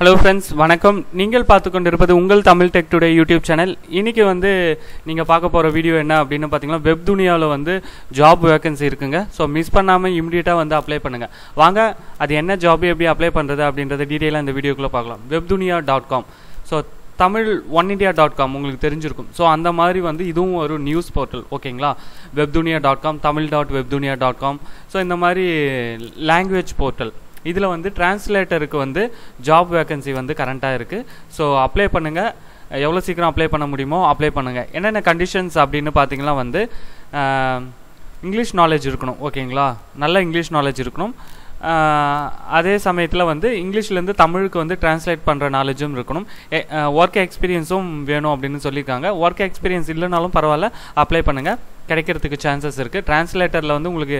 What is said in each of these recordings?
Hello friends வணக்கம். நீங்கள் பார்த்து கொண்டிருப்பது உங்கள் Tamil tech today YouTube channel இன்றைக்கி வந்து நீங்கள் பார்க்க போகிற வீடியோ என்ன அப்படின்னு பார்த்தீங்கன்னா வெப் துனியாவில் வந்து ஜாப் வேகன்சி இருக்குங்க. ஸோ மிஸ் பண்ணாமல் இம்மிடியட்டாக வந்து அப்ளை பண்ணுங்கள் வாங்க அது என்ன ஜாப் எப்படி அப்ளை பண்ணுறது அப்படின்றத டீட்டெயிலாக இந்த வீடியோக்குள்ளே பார்க்கலாம். Web Dunia dot com so Tamil one India dot com உங்களுக்கு தெரிஞ்சிருக்கும். ஸோ அந்த மாதிரி வந்து இதுவும் ஒரு நியூஸ் போர்ட்டல் ஓகேங்களா Webdunia dot com Tamil dot Webdunia dot com so இந்த மாதிரி லாங்குவேஜ் போர்ட்டல் இதில் வந்து டிரான்ஸ்லேட்டருக்கு வந்து ஜாப் வேகன்சி வந்து கரண்ட்டாக இருக்குது ஸோ அப்ளை பண்ணுங்கள் எவ்வளோ சீக்கிரம் அப்ளை பண்ண முடியுமோ அப்ளை பண்ணுங்கள் என்னென்ன கண்டிஷன்ஸ் அப்படின்னு பார்த்தீங்கன்னா வந்து இங்கிலீஷ் நாலேஜ் இருக்கணும். ஓகேங்களா நல்ல இங்கிலீஷ் நாலேஜ் இருக்கணும். அதே சமயத்தில் வந்து இங்கிலீஷ்லேருந்து தமிழுக்கு வந்து டிரான்ஸ்லேட் பண்ணுற நாலேஜும் இருக்கணும். ஒர்க் எக்ஸ்பீரியன்ஸும் வேணும் அப்படின்னு சொல்லியிருக்காங்க ஒர்க் எக்ஸ்பீரியன்ஸ் இல்லைனாலும் பரவாயில்ல. அப்ளை பண்ணுங்கள் கிடைக்கிறதுக்கு சான்சஸ் இருக்குது டிரான்ஸ்லேட்டரில் வந்து உங்களுக்கு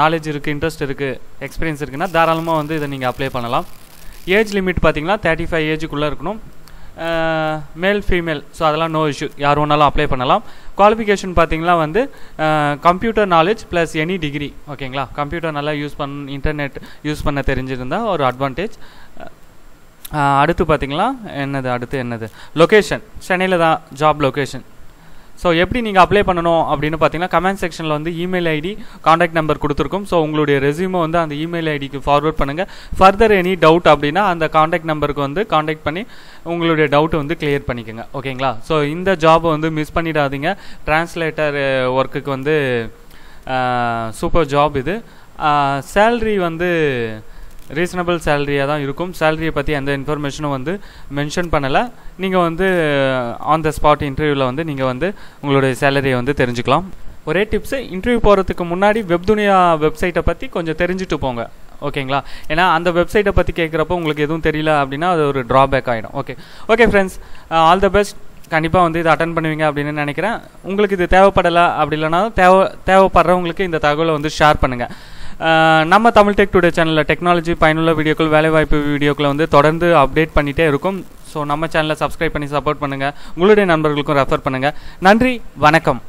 நாலேஜ் இருக்குது இன்ட்ரெஸ்ட் இருக்குது எக்ஸ்பீரியன்ஸ் இருக்குன்னா தாராளமாக வந்து இதை நீங்கள் அப்ளை பண்ணலாம். ஏஜ் லிமிட் பார்த்தீங்கன்னா தேர்ட்டி ஃபைவ் ஏஜுக்குள்ளே இருக்கணும். மேல் ஃபீமேல் ஸோ அதெல்லாம் நோ இஷ்யூ யார் வேணாலும் அப்ளை பண்ணலாம். குவாலிஃபிகேஷன் பார்த்தீங்கன்னா வந்து computer knowledge plus any degree ஓகேங்களா கம்ப்யூட்டர் நல்லா யூஸ் பண் இன்டர்நெட் யூஸ் பண்ண தெரிஞ்சிருந்தால் ஒரு அட்வான்டேஜ் அடுத்து பார்த்தீங்களா? என்னது அடுத்து என்னது? லொக்கேஷன் சென்னையில் தான் ஜாப் லொக்கேஷன் ஸோ எப்படி நீங்கள் அப்ளை பண்ணணும் அப்படின்னு பார்த்தீங்கன்னா கமெண்ட் செக்ஷனில் வந்து இமெயில் ஐடி காண்டாக்ட் நம்பர் கொடுத்துருக்கும். ஸோ உங்களுடைய ரெசியூமை வந்து அந்த இமெயில் ஐடிக்கு ஃபார்வர்ட் பண்ணுங்கள் ஃபர்தர் எனி டவுட் அப்படின்னா அந்த காண்டாக்ட் நம்பருக்கு வந்து காண்டாக்ட் பண்ணி உங்களுடைய டவுட்டை வந்து கிளியர் பண்ணிக்கோங்க. ஓகேங்களா ஸோ இந்த ஜாபை வந்து மிஸ் பண்ணிடாதீங்க. டிரான்ஸ்லேட்டர் ஒர்க்குக்கு வந்து சூப்பர் ஜாப் இது. சேல்ரி வந்து ரீசனபிள் சேலரியாக தான் இருக்கும். சேலரியை பற்றி எந்த இன்ஃபர்மேஷனும் வந்து மென்ஷன் பண்ணலை. நீங்கள் வந்து ஆன் த ஸ்பாட் இன்டர்வியூவில் வந்து நீங்கள் வந்து உங்களுடைய சேலரியை வந்து தெரிஞ்சுக்கலாம். ஒரே டிப்ஸு இன்டர்வியூ போகிறதுக்கு முன்னாடி வெப்துனியா வெப்சைட்டை பற்றி கொஞ்சம் தெரிஞ்சுட்டு போங்க. ஓகேங்களா ஏன்னா அந்த வெப்சைட்டை பற்றி கேட்குறப்போ உங்களுக்கு எதுவும் தெரியல அப்படின்னா அது ஒரு ட்ராபேக் ஆகிடும் okay okay friends all the best கண்டிப்பாக வந்து இதை அட்டன் பண்ணுவீங்க அப்படின்னு நினைக்கிறேன். உங்களுக்கு இது தேவைப்படலை அப்படி இல்லைனா தேவை தேவைப்படுறவங்களுக்கு இந்த தகவலை வந்து ஷேர் பண்ணுங்கள் நம்ம தமிழ் டெக் டுடே சேனலில் டெக்னாலஜி பயனுள்ள வீடியோக்கள் வேலைவாய்ப்பு வீடியோக்களை வந்து தொடர்ந்து அப்டேட் பண்ணிகிட்டே இருக்கும். ஸோ நம்ம சேனலை சப்ஸ்கிரைப் பண்ணி சப்போர்ட் பண்ணுங்கள் உங்களுடைய நண்பர்களுக்கும் ரெஃபர் பண்ணுங்கள் நன்றி வணக்கம்.